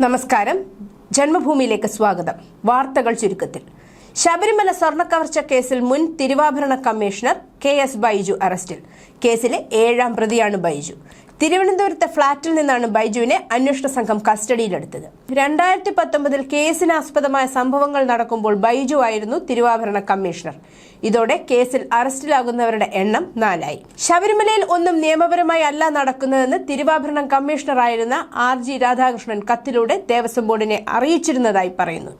നമസ്കാരം. ജന്മഭൂമിയിലേക്ക് സ്വാഗതം. വാർത്തകൾ ചുരുക്കത്തിൽ. ശബരിമല സ്വർണക്കവർച്ച കേസിൽ മുൻ തിരുവാഭരണ കമ്മീഷണർ കെ എസ് ബൈജു അറസ്റ്റിൽ. കേസിലെ ഏഴാം പ്രതിയാണ് ബൈജു. തിരുവനന്തപുരത്തെ ഫ്ളാറ്റിൽ നിന്നാണ് ബൈജുവിനെ അന്വേഷണ സംഘം കസ്റ്റഡിയിലെടുത്തത്. രണ്ടായിരത്തി പത്തൊമ്പതിൽ കേസിനാസ്പദമായ സംഭവങ്ങൾ നടക്കുമ്പോൾ ബൈജു ആയിരുന്നു തിരുവാഭരണ കമ്മീഷണർ. ഇതോടെ കേസിൽ അറസ്റ്റിലാകുന്നവരുടെ എണ്ണം നാലായി. ശബരിമലയിൽ ഒന്നും നിയമപരമായി അല്ല നടക്കുന്നതെന്ന് തിരുവാഭരണം കമ്മീഷണറായിരുന്ന ആർ ജി രാധാകൃഷ്ണൻ കത്തിലൂടെ ദേവസ്വം ബോർഡിനെ അറിയിച്ചിരുന്നതായി പറയുന്നു.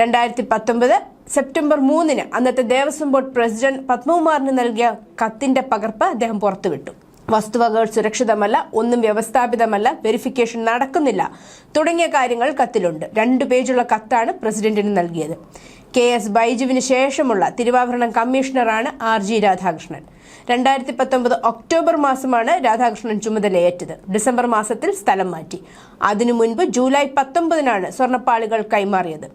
രണ്ടായിരത്തി പത്തൊമ്പത് സെപ്റ്റംബർ മൂന്നിന് അന്നത്തെ ദേവസ്വം ബോർഡ് പ്രസിഡന്റ് പത്മകുമാറിന് നൽകിയ കത്തിന്റെ പകർപ്പ് അദ്ദേഹം പുറത്തുവിട്ടു. വസ്തുവകകൾ സുരക്ഷിതമല്ല ഒന്നും വ്യവസ്ഥാപിതമല്ല വെരിഫിക്കേഷൻ നടക്കുന്നില്ല. തുടങ്ങിയ കാര്യങ്ങൾ കത്തിലുണ്ട്. രണ്ടു പേജുള്ള കത്താണ് പ്രസിഡന്റിന് നൽകിയത്. കെ എസ് ബൈജുവിന് ശേഷമുള്ള തിരുവാഭരണം കമ്മീഷണറാണ് ആർ ജി രാധാകൃഷ്ണൻ. രണ്ടായിരത്തി പത്തൊമ്പത് ഒക്ടോബർ മാസമാണ് രാധാകൃഷ്ണൻ ചുമതലയേറ്റത്. ഡിസംബർ മാസത്തിൽ സ്ഥലം മാറ്റി. അതിനു മുൻപ് ജൂലൈ പത്തൊമ്പതിനാണ് സ്വർണപ്പാളികൾ കൈമാറിയത്.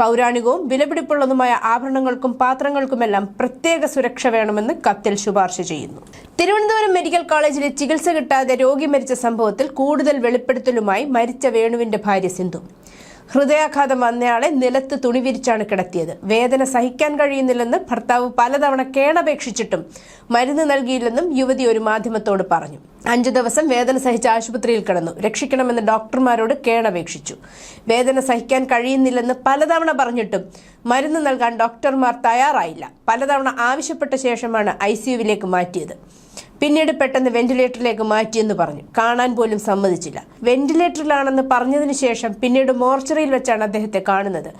പൗരാണികവും വിലപിടിപ്പുള്ളതുമായ ആഭരണങ്ങൾക്കും പാത്രങ്ങൾക്കുമെല്ലാം പ്രത്യേക സുരക്ഷ വേണമെന്ന് കത്തിൽ ശുപാർശ ചെയ്യുന്നു. തിരുവനന്തപുരം മെഡിക്കൽ കോളേജിലെ ചികിത്സ കിട്ടാതെ രോഗി മരിച്ച സംഭവത്തിൽ കൂടുതൽ വെളിപ്പെടുത്തലുമായി മരിച്ച വേണുവിന്റെ ഭാര്യ സിന്ധു. ഹൃദയാഘാതം വന്നയാളെ നിലത്ത് തുണി വിരിച്ചാണ് കിടത്തിയത്. വേദന സഹിക്കാൻ കഴിയുന്നില്ലെന്ന് ഭർത്താവ് പലതവണ കേണപേക്ഷിച്ചിട്ടും മരുന്ന് നൽകിയില്ലെന്നും യുവതി ഒരു മാധ്യമത്തോട് പറഞ്ഞു. അഞ്ചു ദിവസം വേദന സഹിച്ച് ആശുപത്രിയിൽ കിടന്നു. രക്ഷിക്കണമെന്ന് ഡോക്ടർമാരോട് കേണപേക്ഷിച്ചു. വേദന സഹിക്കാൻ കഴിയുന്നില്ലെന്ന് പലതവണ പറഞ്ഞിട്ടും മരുന്ന് നൽകാൻ ഡോക്ടർമാർ തയ്യാറായില്ല. പലതവണ ആവശ്യപ്പെട്ട ശേഷമാണ് ഐ മാറ്റിയത്. പിന്നീട് പെട്ടെന്ന് വെന്റിലേറ്ററിലേക്ക് മാറ്റിയെന്ന് പറഞ്ഞു. കാണാൻ പോലും സമ്മതിച്ചില്ല. വെന്റിലേറ്ററിലാണെന്ന് പറഞ്ഞതിന് ശേഷം പിന്നീട് മോർച്ചറിയിൽ വെച്ചാണ് അദ്ദേഹത്തെ കാണുന്നത്.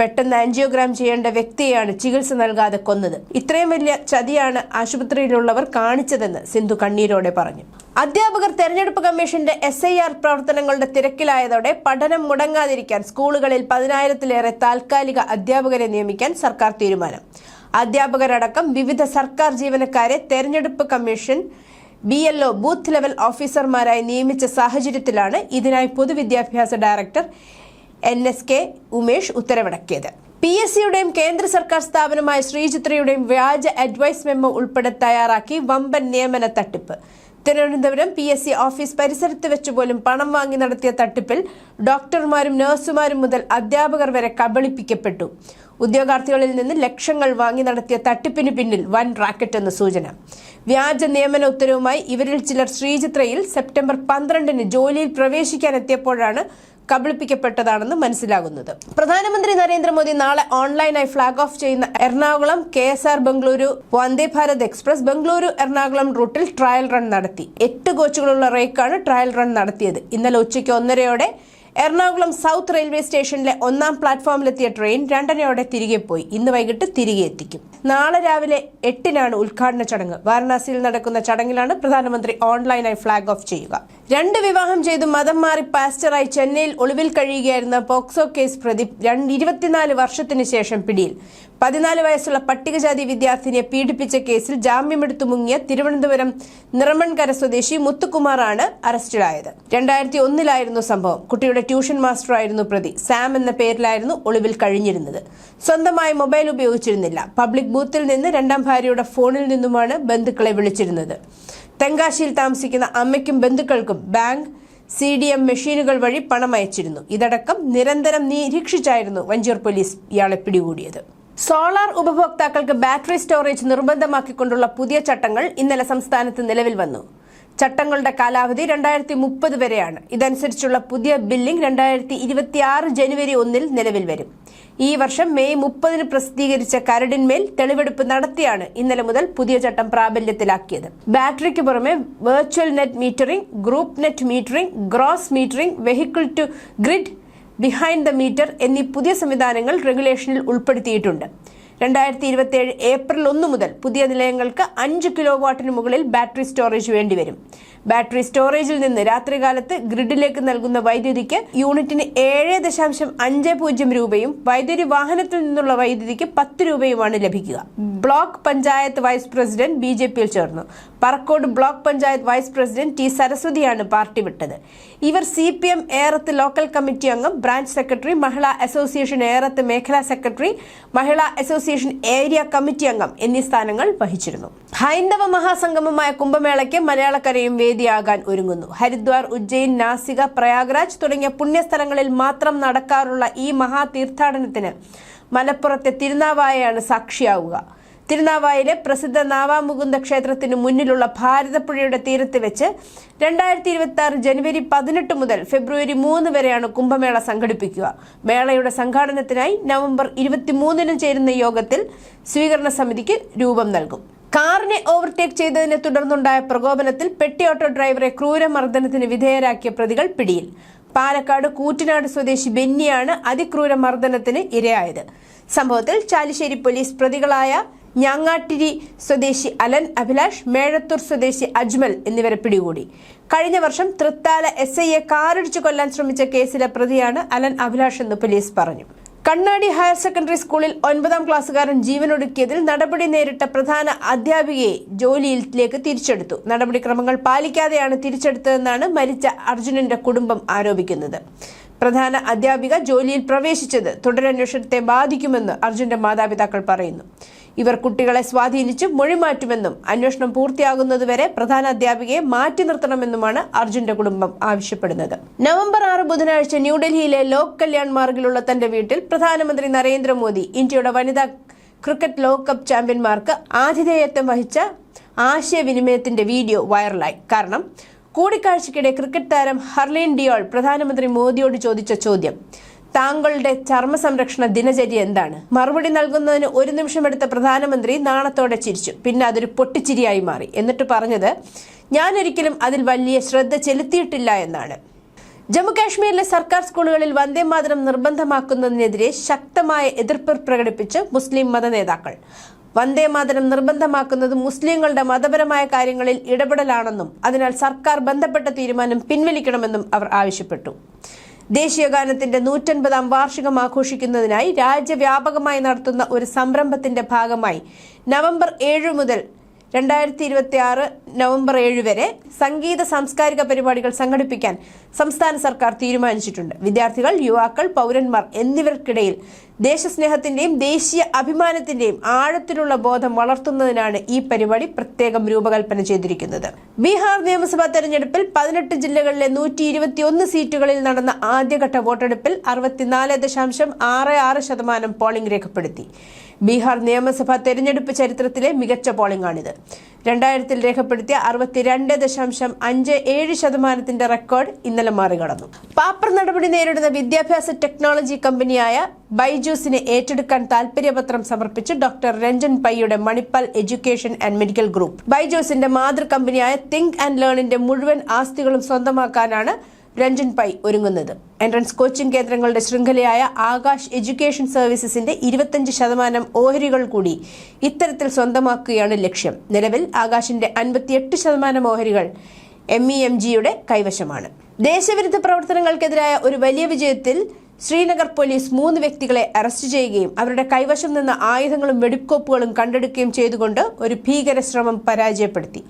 പെട്ടെന്ന് ആൻജിയോഗ്രാം ചെയ്യേണ്ട വ്യക്തിയാണ് ചികിത്സ നൽകാതെ കൊന്നത്. ഇത്രയും വലിയ ചതിയാണ് ആശുപത്രിയിലുള്ളവർ കാണിച്ചതെന്ന് സിന്ധു കണ്ണീരോടെ പറഞ്ഞു. അധ്യാപകർ തെരഞ്ഞെടുപ്പ് കമ്മീഷന്റെ എസ് ഐ ആർ പ്രവർത്തനങ്ങളുടെ തിരക്കിലായതോടെ പഠനം മുടങ്ങാതിരിക്കാൻ സ്കൂളുകളിൽ പതിനായിരത്തിലേറെ താൽക്കാലിക അധ്യാപകരെ നിയമിക്കാൻ സർക്കാർ തീരുമാനം. അധ്യാപകരടക്കം വിവിധ സർക്കാർ ജീവനക്കാരെ തെരഞ്ഞെടുപ്പ് commission B L O booth level ഓഫീസർമാരായി നിയമിച്ച സാഹചര്യത്തിലാണ് ഇതിനായി പൊതുവിദ്യാഭ്യാസ director N S K Umesh ഉത്തരവിറക്കിയത്. P S സിയുടെയും കേന്ദ്ര സർക്കാർ സ്ഥാപനമായ ശ്രീചിത്രയുടെയും വ്യാജ അഡ്വൈസ് മെമ്മോ ഉൾപ്പെടെ തയ്യാറാക്കി വമ്പൻ നിയമന തട്ടിപ്പ്. Thiruvananthapuram P S C office പരിസരത്ത് വെച്ച് പോലും പണം വാങ്ങി നടത്തിയ തട്ടിപ്പിൽ ഡോക്ടർമാരും നഴ്സുമാരും മുതൽ അധ്യാപകർ വരെ കബളിപ്പിക്കപ്പെട്ടു. ഉദ്യോഗാർത്ഥികളിൽ നിന്ന് ലക്ഷങ്ങൾ വാങ്ങി നടത്തിയ തട്ടിപ്പിന് പിന്നിൽ വൻ റാക്കറ്റ് എന്ന സൂചന. വ്യാജ നിയമന ഉത്തരവുമായി ഇവരിൽ ചിലർ ശ്രീചിത്രയിൽ സെപ്റ്റംബർ പന്ത്രണ്ടിന് ജോലിയിൽ പ്രവേശിക്കാനെത്തിയപ്പോഴാണ് കബളിപ്പിക്കപ്പെട്ടതാണെന്ന് മനസ്സിലാകുന്നത്. പ്രധാനമന്ത്രി നരേന്ദ്രമോദി നാളെ ഓൺലൈനായി ഫ്ളാഗ് ഓഫ് ചെയ്യുന്ന Ernakulam K S R Bengaluru Vande Bharat express Bengaluru Ernakulam റൂട്ടിൽ ട്രയൽ റൺ നടത്തി. എട്ട് കോച്ചുകളുള്ള റേക്കാണ് ട്രയൽ റൺ നടത്തിയത്. ഇന്നലെ ഉച്ചയ്ക്ക് ഒന്നരയോടെ എറണാകുളം സൗത്ത് റെയിൽവേ സ്റ്റേഷനിലെ ഒന്നാം പ്ലാറ്റ്ഫോമിലെത്തിയ ട്രെയിൻ രണ്ടരയോടെ തിരികെ പോയി. ഇന്ന് വൈകിട്ട് തിരികെ എത്തിക്കും. നാളെ രാവിലെ എട്ടിനാണ് ഉദ്ഘാടന ചടങ്ങ്. വാരണാസിയിൽ നടക്കുന്ന ചടങ്ങിലാണ് പ്രധാനമന്ത്രി ഓൺലൈനായി ഫ്ളാഗ് ഓഫ് ചെയ്യുക. രണ്ട് വിവാഹം ചെയ്ത് മതം മാറി പാസ്റ്ററായി ചെന്നൈയിൽ ഒളിവിൽ കഴിയുകയായിരുന്ന പോക്സോ കേസ് പ്രതി ഇരുപത്തിനാല് വർഷത്തിന് ശേഷം പിടിയിൽ. പതിനാല് വയസ്സുള്ള പട്ടികജാതി വിദ്യാർത്ഥിനിയെ പീഡിപ്പിച്ച കേസിൽ ജാമ്യമെടുത്തു മുങ്ങിയ തിരുവനന്തപുരം നിറമൺകര സ്വദേശി മുത്തുകുമാറാണ് അറസ്റ്റിലായത്. രണ്ടായിരത്തി ഒന്നിലായിരുന്നു സംഭവം. കുട്ടിയുടെ ട്യൂഷൻ മാസ്റ്ററായിരുന്നു പ്രതി. സാം എന്ന പേരിലായിരുന്നു ഒളിവിൽ കഴിഞ്ഞിരുന്നത്. സ്വന്തമായി മൊബൈൽ ഉപയോഗിച്ചിരുന്നില്ല. പബ്ലിക് ബൂത്തിൽ നിന്ന് രണ്ടാം ഭാര്യയുടെ ഫോണിൽ നിന്നുമാണ് ബന്ധുക്കളെ വിളിച്ചിരുന്നത്. തെങ്കാശിയിൽ താമസിക്കുന്ന അമ്മയ്ക്കും ബന്ധുക്കൾക്കും ബാങ്ക് സി ഡി എം മെഷീനുകൾ വഴി പണം അയച്ചിരുന്നു. ഇതടക്കം നിരന്തരം നിരീക്ഷിച്ചായിരുന്നു വഞ്ചൂർ പോലീസ് ഇയാളെ പിടികൂടിയത്. സോളാർ ഉപഭോക്താക്കൾക്ക് ബാറ്ററി സ്റ്റോറേജ് നിർബന്ധമാക്കിക്കൊണ്ടുള്ള പുതിയ ചട്ടങ്ങൾ ഇന്നലെ സംസ്ഥാനത്ത് നിലവിൽ വന്നു. ചട്ടങ്ങളുടെ കാലാവധി രണ്ടായിരത്തി മുപ്പത് വരെയാണ്. ഇതനുസരിച്ചുള്ള പുതിയ ബില്ലിംഗ് രണ്ടായിരത്തി ഇരുപത്തിയാറ് ജനുവരി ഒന്നിൽ നിലവിൽ വരും. ഈ വർഷം മെയ് മുപ്പതിന് പ്രസിദ്ധീകരിച്ച കരടിന്മേൽ തെളിവെടുപ്പ് നടത്തിയാണ് ഇന്നലെ മുതൽ പുതിയ ചട്ടം പ്രാബല്യത്തിലാക്കിയത്. ബാറ്ററിക്ക് പുറമെ virtual net metering group net metering gross metering vehicle to grid behind the meter എന്നീ പുതിയ സംവിധാനങ്ങൾ റെഗുലേഷനിൽ ഉൾപ്പെടുത്തിയിട്ടുണ്ട്. രണ്ടായിരത്തി ഇരുപത്തിയേഴ് ഏപ്രിൽ ഒന്ന് മുതൽ പുതിയ നിലയങ്ങൾക്ക് അഞ്ച് കിലോ വാട്ടിന് മുകളിൽ ബാറ്ററി സ്റ്റോറേജ് വേണ്ടിവരും. ബാറ്ററി സ്റ്റോറേജിൽ നിന്ന് രാത്രികാലത്ത് ഗ്രിഡിലേക്ക് നൽകുന്ന വൈദ്യുതിക്ക് യൂണിറ്റിന് ഏഴ് ദശാംശം അഞ്ച് പൂജ്യം രൂപയും വൈദ്യുതി വാഹനത്തിൽ നിന്നുള്ള വൈദ്യുതിക്ക് പത്ത് രൂപയുമാണ് ലഭിക്കുക. Block panchayat vice president B J പിയിൽ ചേർന്നു. Parakkode block panchayat vice president T സരസ്വതിയാണ് party വിട്ടത്. ഇവർ C P M Erath local committee അംഗം branch secretary Mahila association Erath മേഖലാ secretary Mahila association area committee അംഗം എന്നീ സ്ഥാനങ്ങൾ വഹിച്ചിരുന്നു. ഹൈന്ദവ മഹാസംഗമമായ കുംഭമേളയ്ക്ക് മലയാളക്കരയും വേദിയാകാൻ ഒരുങ്ങുന്നു. ഹരിദ്വാർ ഉജ്ജയിൻ നാസിക പ്രയാഗ്രാജ് തുടങ്ങിയ പുണ്യസ്ഥലങ്ങളിൽ മാത്രം നടക്കാറുള്ള ഈ മഹാതീർത്ഥാടനത്തിന് മലപ്പുറത്തെ തിരുനാവായയാണ് സാക്ഷിയാവുക. തിരുനാവായിലെ പ്രസിദ്ധ നാവാമുകുന്ദ ക്ഷേത്രത്തിന് മുന്നിലുള്ള ഭാരതപ്പുഴയുടെ തീരത്ത് വെച്ച് രണ്ടായിരത്തി ഇരുപത്തി ആറ് ജനുവരി പതിനെട്ട് മുതൽ ഫെബ്രുവരി മൂന്ന് വരെയാണ് കുംഭമേള സംഘടിപ്പിക്കുക. മേളയുടെ സംഘാടനത്തിനായി നവംബർ ഇരുപത്തിമൂന്നിന് ചേരുന്ന യോഗത്തിൽ സ്വീകരണ സമിതിക്ക് രൂപം നൽകും. കാറിനെ ഓവർടേക്ക് ചെയ്തതിനെ തുടർന്നുണ്ടായ പ്രകോപനത്തിൽ പെട്ടി ഓട്ടോ ഡ്രൈവറെ ക്രൂരമർദ്ദനത്തിന് വിധേയരാക്കിയ പ്രതികൾ പിടിയിൽ. പാലക്കാട് കൂറ്റനാട് സ്വദേശി ബെന്നിയാണ് അതിക്രൂരമർദ്ദനത്തിന് ഇരയായത്. സംഭവത്തിൽ ചാലിശ്ശേരി പോലീസ് പ്രതികളായ ഞാങ്ങാട്ടിരി സ്വദേശി അലൻ അഭിലാഷ് മേഴത്തൂർ സ്വദേശി അജ്മൽ എന്നിവരെ പിടികൂടി. കഴിഞ്ഞ വർഷം തൃത്താല എസ് ഐയെ കാറിടിച്ചു കൊല്ലാൻ ശ്രമിച്ച കേസിലെ പ്രതിയാണ് അലൻ അഭിലാഷ് എന്ന് പോലീസ് പറഞ്ഞു. കണ്ണാടി ഹയർ സെക്കൻഡറി സ്കൂളിൽ ഒൻപതാം ക്ലാസ്സുകാരൻ ജീവനൊടുക്കിയതിൽ നടപടി നേരിട്ട പ്രധാന അധ്യാപികയെ ജോലിയിലേക്ക് തിരിച്ചെടുത്തു. നടപടിക്രമങ്ങൾ പാലിക്കാതെയാണ് തിരിച്ചെടുത്തതെന്നാണ് മരിച്ച അർജുനന്റെ കുടുംബം ആരോപിക്കുന്നത്. പ്രധാന അധ്യാപിക ജോലിയിൽ പ്രവേശിച്ചത് തുടരന്വേഷണത്തെ ബാധിക്കുമെന്ന് അർജുന്റെ മാതാപിതാക്കൾ പറയുന്നു. ഇവർ കുട്ടികളെ സ്വാധീനിച്ച് മൊഴിമാറ്റുമെന്നും അന്വേഷണം പൂർത്തിയാകുന്നതുവരെ പ്രധാന അധ്യാപികയെ മാറ്റി നിർത്തണമെന്നുമാണ് അർജുന്റെ കുടുംബം ആവശ്യപ്പെടുന്നത്. നവംബർ ആറ് ബുധനാഴ്ച ന്യൂഡൽഹിയിലെ ലോക് കല്യാൺ മാർഗിലുള്ള തന്റെ വീട്ടിൽ പ്രധാനമന്ത്രി നരേന്ദ്രമോദി ഇന്ത്യയുടെ വനിതാ ക്രിക്കറ്റ് ലോകകപ്പ് ചാമ്പ്യന്മാർക്ക് ആതിഥേയത്വം വഹിച്ച ആശയവിനിമയത്തിന്റെ വീഡിയോ വൈറലായി. കാരണം കൂടിക്കാഴ്ചയ്ക്കിടെ ക്രിക്കറ്റ് താരം ഹർലീൻ ഡിയോൾ പ്രധാനമന്ത്രി മോദിയോട് ചോദിച്ച ചോദ്യം താങ്കളുടെ ചർമ്മ സംരക്ഷണ ദിനചര്യ എന്താണ്? മറുപടി നൽകുന്നതിന് ഒരു നിമിഷം എടുത്ത പ്രധാനമന്ത്രി നാണത്തോടെ ചിരിച്ചു. പിന്നെ അതൊരു പൊട്ടിച്ചിരിയായി മാറി. എന്നിട്ട് പറഞ്ഞത് ഞാനൊരിക്കലും അതിൽ വലിയ ശ്രദ്ധ ചെലുത്തിയിട്ടില്ല എന്നാണ്. ജമ്മു കാശ്മീരിലെ സർക്കാർ സ്കൂളുകളിൽ വന്ദേമാതരം നിർബന്ധമാക്കുന്നതിനെതിരെ ശക്തമായ എതിർപ്പ് പ്രകടിപ്പിച്ച് മുസ്ലിം മത നേതാക്കൾ വന്ദേമാതരം നിർബന്ധമാക്കുന്നത് മുസ്ലിങ്ങളുടെ മതപരമായ കാര്യങ്ങളിൽ ഇടപെടലാണെന്നും അതിനാൽ സർക്കാർ ബന്ധപ്പെട്ട തീരുമാനം പിൻവലിക്കണമെന്നും അവർ ആവശ്യപ്പെട്ടു. ദേശീയഗാനത്തിന്റെ നൂറ്റൻപതാം വാർഷികം ആഘോഷിക്കുന്നതിനായി രാജ്യവ്യാപകമായി നടത്തുന്ന ഒരു സംരംഭത്തിന്റെ ഭാഗമായി നവംബർ ഏഴ് മുതൽ രണ്ടായിരത്തി ഇരുപത്തി ആറ് നവംബർ ഏഴ് വരെ സംഗീത സാംസ്കാരിക പരിപാടികൾ സംഘടിപ്പിക്കാൻ സംസ്ഥാന സർക്കാർ തീരുമാനിച്ചിട്ടുണ്ട്. വിദ്യാർത്ഥികൾ യുവാക്കൾ പൗരന്മാർ എന്നിവർക്കിടയിൽ ദേശസ്നേഹത്തിന്റെയും ദേശീയ അഭിമാനത്തിന്റെയും ആഴത്തിലുള്ള ബോധം വളർത്തുന്നതിനാണ് ഈ പരിപാടി പ്രത്യേകം രൂപകൽപ്പന ചെയ്തിരിക്കുന്നത്. ബീഹാർ നിയമസഭാ തെരഞ്ഞെടുപ്പിൽ പതിനെട്ട് ജില്ലകളിലെ നൂറ്റി ഇരുപത്തിയൊന്ന് സീറ്റുകളിൽ നടന്ന ആദ്യഘട്ട വോട്ടെടുപ്പിൽ അറുപത്തിനാല് ദശാംശം ആറ് ആറ് ശതമാനം പോളിംഗ് രേഖപ്പെടുത്തി. ബീഹാർ നിയമസഭാ തെരഞ്ഞെടുപ്പ് ചരിത്രത്തിലെ മികച്ച പോളിംഗാണിത്. രണ്ടായിരത്തിൽ രേഖപ്പെടുത്തിയ അറുപത്തിരണ്ട് ദശാംശം അഞ്ച് ഏഴ് ശതമാനത്തിന്റെ റെക്കോർഡ് ഇന്നലെ മറികടന്നു. പാപ്പർ നടപടി നേരിടുന്ന വിദ്യാഭ്യാസ ടെക്നോളജി കമ്പനിയായ ബൈജൂസിനെ ഏറ്റെടുക്കാൻ താൽപര്യപത്രം സമർപ്പിച്ച് doctor Ranjan പയ്യുടെ Manipal education and medical group. ബൈജൂസിന്റെ മാതൃ കമ്പനിയായ തിങ്ക് ആൻഡ് ലേണിന്റെ മുഴുവൻ ആസ്തികളും സ്വന്തമാക്കാനാണ് രഞ്ജൻ പൈ ഒരുങ്ങുന്നത്. എൻട്രൻസ് കോച്ചിംഗ് കേന്ദ്രങ്ങളുടെ ശൃംഖലയായ ആകാശ് എഡ്യൂക്കേഷൻ സർവീസസിന്റെ ഇരുപത്തഞ്ച് ശതമാനം ഓഹരികൾ കൂടി ഇത്തരത്തിൽ സ്വന്തമാക്കുകയാണ് ലക്ഷ്യം. നിലവിൽ ആകാശിന്റെ അൻപത്തിയെട്ട് ശതമാനം ഓഹരികൾ എം ഇ എം ജിയുടെ കൈവശമാണ്. ദേശവിരുദ്ധ പ്രവർത്തനങ്ങൾക്കെതിരായ ഒരു വലിയ വിജയത്തിൽ ശ്രീനഗർ പോലീസ് മൂന്ന് വ്യക്തികളെ അറസ്റ്റ് ചെയ്യുകയും അവരുടെ കൈവശം നിന്ന് ആയുധങ്ങളും വെടിക്കോപ്പുകളും കണ്ടെടുക്കുകയും ചെയ്തുകൊണ്ട് ഒരു ഭീകര ശ്രമം പരാജയപ്പെടുത്തി.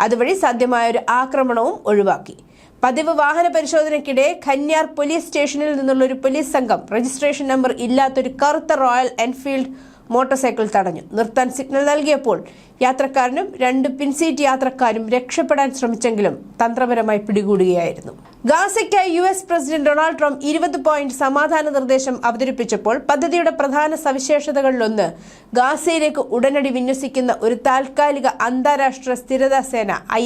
അതുവഴി സാധ്യമായ ഒരു ആക്രമണവും ഒഴിവാക്കി. പതിവ് വാഹന പരിശോധനയ്ക്കിടെ ഖന്യാർ പോലീസ് സ്റ്റേഷനിൽ നിന്നുള്ള ഒരു പോലീസ് സംഘം രജിസ്ട്രേഷൻ നമ്പർ ഇല്ലാത്തൊരു കറുത്ത റോയൽ എൻഫീൽഡ് മോട്ടോർ സൈക്കിൾ തടഞ്ഞു. നിർത്താൻ സിഗ്നൽ നൽകിയപ്പോൾ യാത്രക്കാരനും രണ്ട് പിൻസീറ്റ് യാത്രക്കാരും രക്ഷപ്പെടാൻ ശ്രമിച്ചെങ്കിലും തന്ത്രപരമായി പിടികൂടുകയായിരുന്നു. ഗാസയ്ക്കായി U S president Donald Trump ഇരുപത് പോയിന്റ് സമാധാന നിർദ്ദേശം അവതരിപ്പിച്ചപ്പോൾ പദ്ധതിയുടെ പ്രധാന സവിശേഷതകളിലൊന്ന് ഗാസയിലേക്ക് ഉടനടി വിന്യസിക്കുന്ന ഒരു താൽക്കാലിക അന്താരാഷ്ട്ര സ്ഥിരതാ സേന ഐ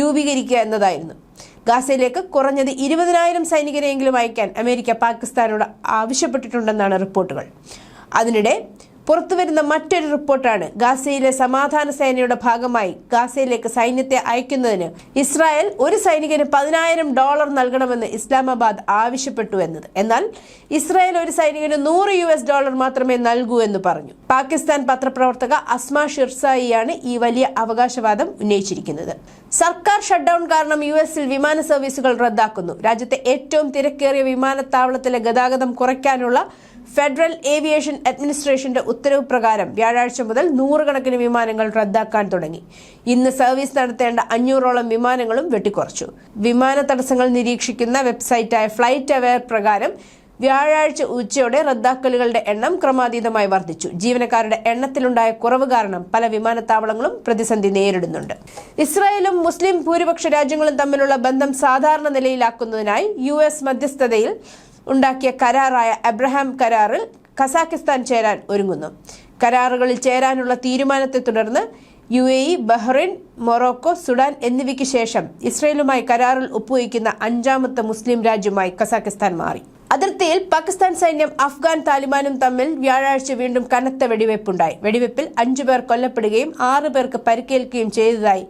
രൂപീകരിക്കുക എന്നതായിരുന്നു. ഗാസയിലേക്ക് കുറഞ്ഞത് ഇരുപതിനായിരം സൈനികരെയെങ്കിലും അയക്കാൻ അമേരിക്ക പാകിസ്ഥാനോട് ആവശ്യപ്പെട്ടിട്ടുണ്ടെന്നാണ് റിപ്പോർട്ടുകൾ. അതിനിടെ പുറത്തുവരുന്ന മറ്റൊരു റിപ്പോർട്ടാണ്. ഗാസയിലെ സമാധാന സേനയുടെ ഭാഗമായി ഗാസയിലേക്ക് സൈന്യത്തെ അയക്കുന്നതിന് ഇസ്രായേൽ ഒരു സൈനികന് പതിനായിരം ഡോളർ നൽകണമെന്ന് ഇസ്ലാമാബാദ് ആവശ്യപ്പെട്ടു എന്നത്. എന്നാൽ ഇസ്രായേൽ ഒരു സൈനികന് നൂറ് യു എസ് ഡോളർ മാത്രമേ നൽകൂ എന്ന് പറഞ്ഞു. പാകിസ്ഥാൻ പത്രപ്രവർത്തക അസ്മ ഷിർസായിയാണ് ഈ വലിയ അവകാശവാദം ഉന്നയിച്ചിരിക്കുന്നത്. സർക്കാർ ഷട്ട്ഡൌൺ കാരണം യു എസിൽ വിമാന സർവീസുകൾ റദ്ദാക്കുന്നു. രാജ്യത്തെ ഏറ്റവും തിരക്കേറിയ വിമാനത്താവളത്തിലെ ഗതാഗതം കുറയ്ക്കാനുള്ള ഫെഡറൽ ഏവിയേഷൻ അഡ്മിനിസ്ട്രേഷന്റെ ഉത്തരവ് പ്രകാരം വ്യാഴാഴ്ച മുതൽ നൂറുകണക്കിന് വിമാനങ്ങൾ റദ്ദാക്കാൻ തുടങ്ങി. ഇന്ന് സർവീസ് നടത്തേണ്ട അഞ്ഞൂറോളം വിമാനങ്ങളും വെട്ടിക്കുറച്ചു. വിമാന തടസ്സങ്ങൾ നിരീക്ഷിക്കുന്ന വെബ്സൈറ്റായ ഫ്ലൈറ്റ് അവയർ പ്രകാരം വ്യാഴാഴ്ച ഉച്ചയോടെ റദ്ദാക്കലുകളുടെ എണ്ണം ക്രമാതീതമായി വർദ്ധിച്ചു. ജീവനക്കാരുടെ എണ്ണത്തിലുണ്ടായ കുറവ് കാരണം പല വിമാനത്താവളങ്ങളും പ്രതിസന്ധി നേരിടുന്നുണ്ട്. ഇസ്രായേലും മുസ്ലിം ഭൂരിപക്ഷ രാജ്യങ്ങളും തമ്മിലുള്ള ബന്ധം സാധാരണ നിലയിലാക്കുന്നതിനായി യു എസ് മധ്യസ്ഥതയിൽ ഉണ്ടാക്കിയ കരാറായ അബ്രഹാം കരാറിൽ കസാക്കിസ്ഥാൻ ചേരാൻ ഒരുങ്ങുന്നു. കരാറുകളിൽ ചേരാനുള്ള തീരുമാനത്തെ തുടർന്ന് U A E Bahrain Morocco Sudan എന്നിവയ്ക്ക് ശേഷം ഇസ്രയേലുമായി കരാറിൽ ഒപ്പുവയ്ക്കുന്ന അഞ്ചാമത്തെ മുസ്ലിം രാജ്യമായി കസാക്കിസ്ഥാൻ മാറി. അതിർത്തിയിൽ പാകിസ്ഥാൻ സൈന്യം അഫ്ഗാൻ താലിബാനും തമ്മിൽ വ്യാഴാഴ്ച വീണ്ടും കനത്ത വെടിവയ്പുണ്ടായി വെടിവയ്പിൽ അഞ്ചു പേർ കൊല്ലപ്പെടുകയും ആറ് പേർക്ക് പരിക്കേൽക്കുകയും ചെയ്തതായി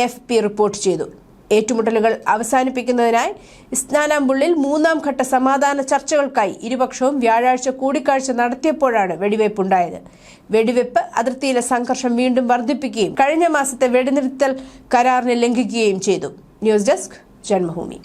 എ റിപ്പോർട്ട് ചെയ്തു. ഏറ്റുമുട്ടലുകൾ അവസാനിപ്പിക്കുന്നതിനായി ഇസ്താനാംബുളിൽ മൂന്നാം ഘട്ട സമാധാന ചർച്ചകൾക്കായി ഇരുപക്ഷവും വ്യാഴാഴ്ച കൂടിക്കാഴ്ച നടത്തിയപ്പോഴാണ് വെടിവയ്പുണ്ടായത്. വെടിവെപ്പ് അതിർത്തിയിലെ സംഘർഷം വീണ്ടും വർദ്ധിപ്പിക്കുകയും കഴിഞ്ഞ മാസത്തെ വെടിനിർത്തൽ കരാറിനെ ലംഘിക്കുകയും ചെയ്തു. News desk Janmabhumi.